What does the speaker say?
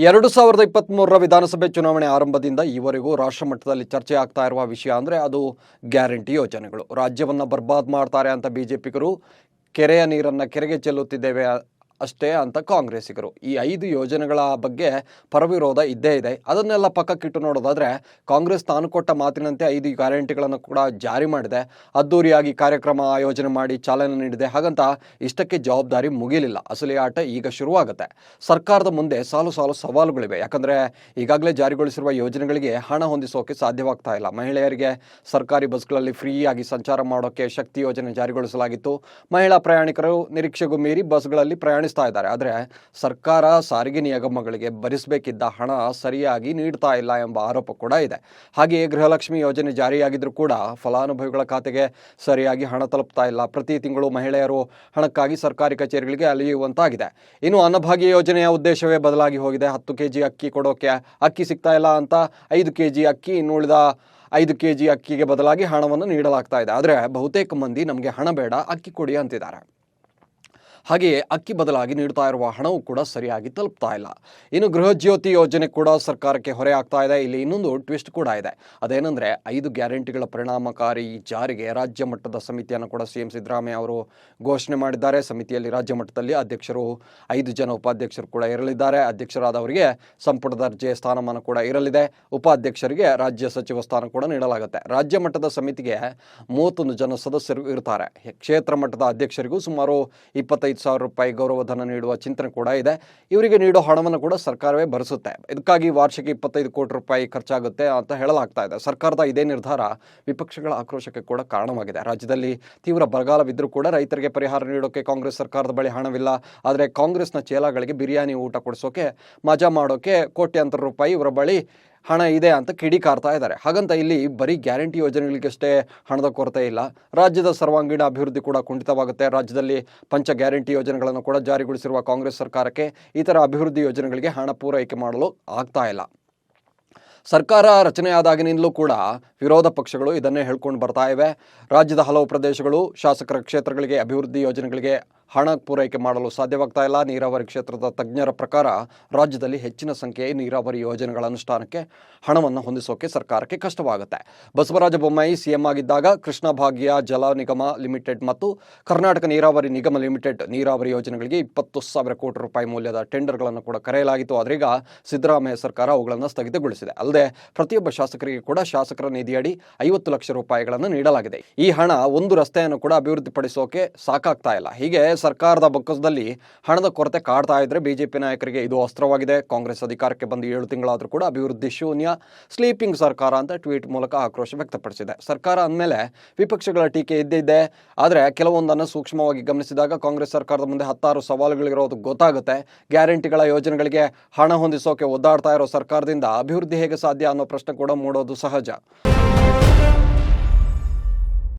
ಎರಡು ಸಾವಿರದ ಇಪ್ಪತ್ತ್ಮೂರರ ವಿಧಾನಸಭೆ ಚುನಾವಣೆ ಆರಂಭದಿಂದ ಈವರೆಗೂ ರಾಷ್ಟ್ರ ಮಟ್ಟದಲ್ಲಿ ಚರ್ಚೆ ಆಗ್ತಾ ಇರುವ ವಿಷಯ ಅಂದರೆ ಅದು ಗ್ಯಾರಂಟಿ ಯೋಜನೆಗಳು. ರಾಜ್ಯವನ್ನು ಬರ್ಬಾದ್ ಮಾಡ್ತಾರೆ ಅಂತ ಬಿ ಜೆ ಪಿಗರು ಕೆರೆಯ ನೀರನ್ನು ಕೆರೆಗೆ ಚೆಲ್ಲುತ್ತಿದ್ದೇವೆ ಅಷ್ಟೇ ಅಂತ ಕಾಂಗ್ರೆಸ್ಸಿಗರು. ಈ ಐದು ಯೋಜನೆಗಳ ಬಗ್ಗೆ ಪರವಿರೋಧ ಇದ್ದೇ ಇದೆ. ಅದನ್ನೆಲ್ಲ ಪಕ್ಕಕ್ಕಿಟ್ಟು ನೋಡೋದಾದರೆ ಕಾಂಗ್ರೆಸ್ ತಾನು ಕೊಟ್ಟ ಮಾತಿನಂತೆ ಐದು ಗ್ಯಾರಂಟಿಗಳನ್ನು ಕೂಡ ಜಾರಿ ಮಾಡಿದೆ. ಅದ್ದೂರಿಯಾಗಿ ಕಾರ್ಯಕ್ರಮ ಆಯೋಜನೆ ಮಾಡಿ ಚಾಲನೆ ನೀಡಿದೆ. ಹಾಗಂತ ಇಷ್ಟಕ್ಕೆ ಜವಾಬ್ದಾರಿ ಮುಗಿಲಿಲ್ಲ. ಅಸಲಿ ಆಟ ಈಗ ಶುರುವಾಗುತ್ತೆ. ಸರ್ಕಾರದ ಮುಂದೆ ಸಾಲು ಸಾಲು ಸವಾಲುಗಳಿವೆ. ಯಾಕಂದರೆ ಈಗಾಗಲೇ ಜಾರಿಗೊಳಿಸಿರುವ ಯೋಜನೆಗಳಿಗೆ ಹಣ ಹೊಂದಿಸೋಕೆ ಸಾಧ್ಯವಾಗ್ತಾ ಇಲ್ಲ. ಮಹಿಳೆಯರಿಗೆ ಸರ್ಕಾರಿ ಬಸ್ಗಳಲ್ಲಿ ಫ್ರೀಯಾಗಿ ಸಂಚಾರ ಮಾಡೋಕ್ಕೆ ಶಕ್ತಿ ಯೋಜನೆ ಜಾರಿಗೊಳಿಸಲಾಗಿತ್ತು. ಮಹಿಳಾ ಪ್ರಯಾಣಿಕರು ನಿರೀಕ್ಷೆಗೂ ಮೀರಿ ಬಸ್ಗಳಲ್ಲಿ ಪ್ರಯಾಣಿಸ್ತಾ ಇದ್ದಾರೆ. ಆದರೆ ಸರ್ಕಾರ ಸಾರಿಗೆ ನಿಗಮಗಳಿಗೆ ಭರಿಸಬೇಕಿದ್ದ ಹಣ ಸರಿಯಾಗಿ ನೀಡ್ತಾ ಇಲ್ಲ ಎಂಬ ಆರೋಪ ಕೂಡ ಇದೆ. ಹಾಗೆಯೇ ಗೃಹಲಕ್ಷ್ಮಿ ಯೋಜನೆ ಜಾರಿಯಾಗಿದ್ರೂ ಕೂಡ ಫಲಾನುಭವಿಗಳ ಖಾತೆಗೆ ಸರಿಯಾಗಿ ಹಣ ತಲುಪ್ತಾ ಇಲ್ಲ. ಪ್ರತಿ ತಿಂಗಳು ಮಹಿಳೆಯರು ಹಣಕ್ಕಾಗಿ ಸರ್ಕಾರಿ ಕಚೇರಿಗಳಿಗೆ ಅಲಿಯುವಂತಾಗಿದೆ. ಇನ್ನು ಅನ್ನಭಾಗ್ಯ ಯೋಜನೆಯ ಉದ್ದೇಶವೇ ಬದಲಾಗಿ ಹೋಗಿದೆ. ಹತ್ತು ಕೆ ಜಿ ಅಕ್ಕಿ ಕೊಡೋಕೆ ಅಕ್ಕಿ ಸಿಗ್ತಾ ಇಲ್ಲ ಅಂತ ಐದು ಕೆ ಜಿ ಅಕ್ಕಿ ಇನ್ನುಳಿದ ಐದು ಕೆ ಜಿ ಅಕ್ಕಿಗೆ ಬದಲಾಗಿ ಹಣವನ್ನು ನೀಡಲಾಗ್ತಾ ಇದೆ. ಆದರೆ ಬಹುತೇಕ ಮಂದಿ ನಮಗೆ ಹಣ ಬೇಡ, ಅಕ್ಕಿ ಕೊಡಿ ಅಂತಿದ್ದಾರೆ. ಹಾಗೆಯೇ ಅಕ್ಕಿ ಬದಲಾಗಿ ನೀಡ್ತಾ ಇರುವ ಹಣವು ಕೂಡ ಸರಿಯಾಗಿ ತಲುಪ್ತಾ ಇಲ್ಲ. ಇನ್ನು ಗೃಹ ಜ್ಯೋತಿ ಯೋಜನೆ ಕೂಡ ಸರ್ಕಾರಕ್ಕೆ ಹೊರೆ ಆಗ್ತಾ ಇದೆ. ಇಲ್ಲಿ ಇನ್ನೊಂದು ಟ್ವಿಸ್ಟ್ ಕೂಡ ಇದೆ. ಅದೇನೆಂದರೆ ಐದು ಗ್ಯಾರಂಟಿಗಳ ಪರಿಣಾಮಕಾರಿ ಜಾರಿಗೆ ರಾಜ್ಯ ಮಟ್ಟದ ಸಮಿತಿಯನ್ನು ಕೂಡ ಸಿ ಎಂ ಸಿದ್ದರಾಮಯ್ಯ ಅವರು ಘೋಷಣೆ ಮಾಡಿದ್ದಾರೆ. ಸಮಿತಿಯಲ್ಲಿ ರಾಜ್ಯ ಮಟ್ಟದಲ್ಲಿ ಅಧ್ಯಕ್ಷರು, ಐದು ಜನ ಉಪಾಧ್ಯಕ್ಷರು ಕೂಡ ಇರಲಿದ್ದಾರೆ. ಅಧ್ಯಕ್ಷರಾದವರಿಗೆ ಸಂಪುಟ ದರ್ಜೆಯ ಸ್ಥಾನಮಾನ ಕೂಡ ಇರಲಿದೆ. ಉಪಾಧ್ಯಕ್ಷರಿಗೆ ರಾಜ್ಯ ಸಚಿವ ಸ್ಥಾನ ಕೂಡ ನೀಡಲಾಗುತ್ತೆ. ರಾಜ್ಯ ಮಟ್ಟದ ಸಮಿತಿಗೆ ಮೂವತ್ತೊಂದು ಜನ ಸದಸ್ಯರು ಇರ್ತಾರೆ. ಕ್ಷೇತ್ರ ಮಟ್ಟದ ಅಧ್ಯಕ್ಷರಿಗೂ ಸುಮಾರು ಇಪ್ಪತ್ತೈದು ಸಾವಿರ ರೂಪಾಯಿ ಗೌರವಧನ ನೀಡುವ ಚಿಂತನೆ ಕೂಡ ಇದೆ. ಇವರಿಗೆ ನೀಡೋ ಹಣವನ್ನು ಕೂಡ ಸರ್ಕಾರವೇ ಭರಿಸುತ್ತೆ. ಇದಕ್ಕಾಗಿ ವಾರ್ಷಿಕ ಇಪ್ಪತ್ತೈದು ಕೋಟಿ ರೂಪಾಯಿ ಖರ್ಚಾಗುತ್ತೆ ಅಂತ ಹೇಳಲಾಗ್ತಾ ಇದೆ. ಸರ್ಕಾರದ ಇದೇ ನಿರ್ಧಾರ ವಿಪಕ್ಷಗಳ ಆಕ್ರೋಶಕ್ಕೆ ಕೂಡ ಕಾರಣವಾಗಿದೆ. ರಾಜ್ಯದಲ್ಲಿ ತೀವ್ರ ಬರಗಾಲವಿದ್ದರೂ ಕೂಡ ರೈತರಿಗೆ ಪರಿಹಾರ ನೀಡೋಕೆ ಕಾಂಗ್ರೆಸ್ ಸರ್ಕಾರದ ಬಳಿ ಹಣವಿಲ್ಲ. ಆದರೆ ಕಾಂಗ್ರೆಸ್ನ ಚೇಲಾಗಳಿಗೆ ಬಿರಿಯಾನಿ ಊಟ ಕೊಡಿಸೋಕೆ, ಮಜಾ ಮಾಡೋಕೆ ಕೋಟ್ಯಾಂತರ ರೂಪಾಯಿ ಇವರ ಬಳಿ ಹಣ ಇದೆ ಅಂತ ಕಿಡಿಕಾರ್ತಾ ಇದ್ದಾರೆ. ಹಾಗಂತ ಇಲ್ಲಿ ಬರೀ ಗ್ಯಾರಂಟಿ ಯೋಜನೆಗಳಿಗಷ್ಟೇ ಹಣದ ಕೊರತೆ ಇಲ್ಲ. ರಾಜ್ಯದ ಸರ್ವಾಂಗೀಣ ಅಭಿವೃದ್ಧಿ ಕೂಡ ಕುಂಠಿತವಾಗುತ್ತೆ. ರಾಜ್ಯದಲ್ಲಿ ಪಂಚ ಗ್ಯಾರಂಟಿ ಯೋಜನೆಗಳನ್ನು ಕೂಡ ಜಾರಿಗೊಳಿಸಿರುವ ಕಾಂಗ್ರೆಸ್ ಸರ್ಕಾರಕ್ಕೆ ಥರ ಅಭಿವೃದ್ಧಿ ಯೋಜನೆಗಳಿಗೆ ಹಣ ಪೂರೈಕೆ ಮಾಡಲು ಆಗ್ತಾ ಇಲ್ಲ. ಸರ್ಕಾರ ರಚನೆಯಾದಾಗಿನಿಂದಲೂ ಕೂಡ ವಿರೋಧ ಪಕ್ಷಗಳು ಇದನ್ನೇ ಹೇಳ್ಕೊಂಡು ಬರ್ತಾ ಇವೆ. ರಾಜ್ಯದ ಹಲವು ಪ್ರದೇಶಗಳು ಶಾಸಕರ ಕ್ಷೇತ್ರಗಳಿಗೆ ಅಭಿವೃದ್ಧಿ ಯೋಜನೆಗಳಿಗೆ ಹಣ ಪೂರೈಕೆ ಮಾಡಲು ಸಾಧ್ಯವಾಗ್ತಾ ಇಲ್ಲ. ನೀರಾವರಿ ಕ್ಷೇತ್ರದ ತಜ್ಞರ ಪ್ರಕಾರ ರಾಜ್ಯದಲ್ಲಿ ಹೆಚ್ಚಿನ ಸಂಖ್ಯೆಯ ನೀರಾವರಿ ಯೋಜನೆಗಳ ಅನುಷ್ಠಾನಕ್ಕೆ ಹಣವನ್ನು ಹೊಂದಿಸೋಕೆ ಸರ್ಕಾರಕ್ಕೆ ಕಷ್ಟವಾಗುತ್ತೆ. ಬಸವರಾಜ ಬೊಮ್ಮಾಯಿ ಸಿಎಂ ಆಗಿದ್ದಾಗ ಕೃಷ್ಣ ಭಾಗ್ಯ ಜಲ ನಿಗಮ ಲಿಮಿಟೆಡ್ ಮತ್ತು ಕರ್ನಾಟಕ ನೀರಾವರಿ ನಿಗಮ ಲಿಮಿಟೆಡ್ ನೀರಾವರಿ ಯೋಜನೆಗಳಿಗೆ ಇಪ್ಪತ್ತು ಸಾವಿರ ಕೋಟಿ ರೂಪಾಯಿ ಮೌಲ್ಯದ ಟೆಂಡರ್ಗಳನ್ನು ಕೂಡ ಕರೆಯಲಾಗಿತ್ತು. ಆದ್ರೀಗ ಸಿದ್ದರಾಮಯ್ಯ ಸರ್ಕಾರ ಅವುಗಳನ್ನು ಸ್ಥಗಿತಗೊಳಿಸಿದೆ. ಅಲ್ಲದೆ ಪ್ರತಿಯೊಬ್ಬ ಶಾಸಕರಿಗೆ ಕೂಡ ಶಾಸಕರ ನಿಧಿಯಡಿ ಐವತ್ತು ಲಕ್ಷ ರೂಪಾಯಿಗಳನ್ನು ನೀಡಲಾಗಿದೆ. ಈ ಹಣ ಒಂದು ರಸ್ತೆಯನ್ನು ಕೂಡ ಅಭಿವೃದ್ಧಿಪಡಿಸೋಕೆ ಸಾಕಾಗ್ತಾ ಇಲ್ಲ. ಹೀಗೆ ಸರ್ಕಾರದ ಬೊಕ್ಕಸದಲ್ಲಿ ಹಣದ ಕೊರತೆ ಕಾಡ್ತಾ ಇದ್ರೆ ಬಿಜೆಪಿ ನಾಯಕರಿಗೆ ಇದು ಅಸ್ತ್ರವಾಗಿದೆ. ಕಾಂಗ್ರೆಸ್ ಅಧಿಕಾರಕ್ಕೆ ಬಂದು ಏಳು ತಿಂಗಳಾದರೂ ಕೂಡ ಅಭಿವೃದ್ಧಿ ಶೂನ್ಯ, ಸ್ಲೀಪಿಂಗ್ ಸರ್ಕಾರ ಅಂತ ಟ್ವೀಟ್ ಮೂಲಕ ಆಕ್ರೋಶ ವ್ಯಕ್ತಪಡಿಸಿದೆ. ಸರ್ಕಾರ ಅಂದಮೇಲೆ ವಿಪಕ್ಷಗಳ ಟೀಕೆ ಇದ್ದಿದ್ದೆ ಆದರೆ ಕೆಲವೊಂದನ್ನು ಸೂಕ್ಷ್ಮವಾಗಿ ಗಮನಿಸಿದಾಗ ಕಾಂಗ್ರೆಸ್ ಸರ್ಕಾರದ ಮುಂದೆ ಹತ್ತಾರು ಸವಾಲುಗಳಿರೋದು ಗೊತ್ತಾಗುತ್ತೆ. ಗ್ಯಾರಂಟಿಗಳ ಯೋಜನೆಗಳಿಗೆ ಹಣ ಹೊಂದಿಸೋಕೆ ಒದ್ದಾಡ್ತಾ ಇರೋ ಸರ್ಕಾರದಿಂದ ಅಭಿವೃದ್ಧಿ ಹೇಗೆ ಸಾಧ್ಯ ಅನ್ನೋ ಪ್ರಶ್ನೆ ಕೂಡ ಮೂಡೋದು ಸಹಜ.